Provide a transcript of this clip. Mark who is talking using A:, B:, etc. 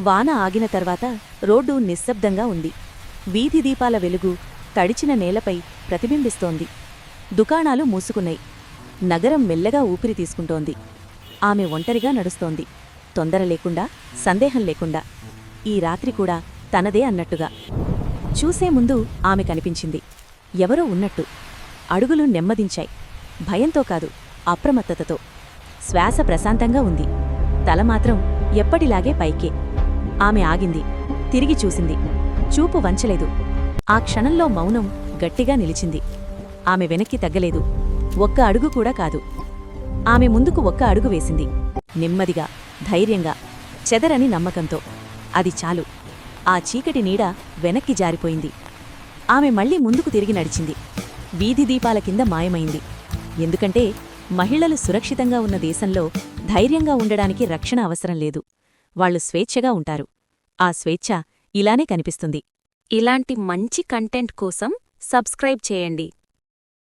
A: వాన ఆగిన తర్వాత రోడ్డు నిశ్శబ్దంగా ఉంది. వీధి దీపాల వెలుగు తడిచిన నేలపై ప్రతిబింబిస్తోంది. దుకాణాలు మూసుకున్నాయి. నగరం మెల్లగా ఊపిరి తీసుకుంటోంది. ఆమె ఒంటరిగా నడుస్తోంది. తొందర లేకుండా సందేహం లేకుండా. ఈ రాత్రి కూడా తనదే అన్నట్టుగా. చూసే ముందు ఆమె కనిపించింది. ఎవరో ఉన్నట్టు. అడుగులు నెమ్మదించాయి. భయంతో కాదు అప్రమత్తతతో. శ్వాస ప్రశాంతంగా ఉంది. తల మాత్రం ఎప్పటిలాగే పైకే. ఆమె ఆగింది. తిరిగి చూసింది. చూపు వంచలేదు. ఆ క్షణంలో మౌనం గట్టిగా నిలిచింది. ఆమె వెనక్కి తగ్గలేదు. ఒక్క అడుగు కూడా కాదు. ఆమె ముందుకు ఒక్క అడుగు వేసింది. నెమ్మదిగా ధైర్యంగా చెదరని నమ్మకంతో. అది చాలు. ఆ చీకటి నీడ వెనక్కి జారిపోయింది. ఆమె మళ్ళీ ముందుకు తిరిగి నడిచింది. వీధి దీపాల కింద మాయమైంది. ఎందుకంటే మహిళలు సురక్షితంగా ఉన్న దేశంలో ధైర్యంగా ఉండడానికి రక్షణ అవసరం లేదు. వాళ్ళు స్వేచ్ఛగా ఉంటారు. ఆ స్వేచ్ఛ ఇలానే కనిపిస్తుంది.
B: ఇలాంటి మంచి కంటెంట్ కోసం సబ్స్క్రైబ్ చేయండి.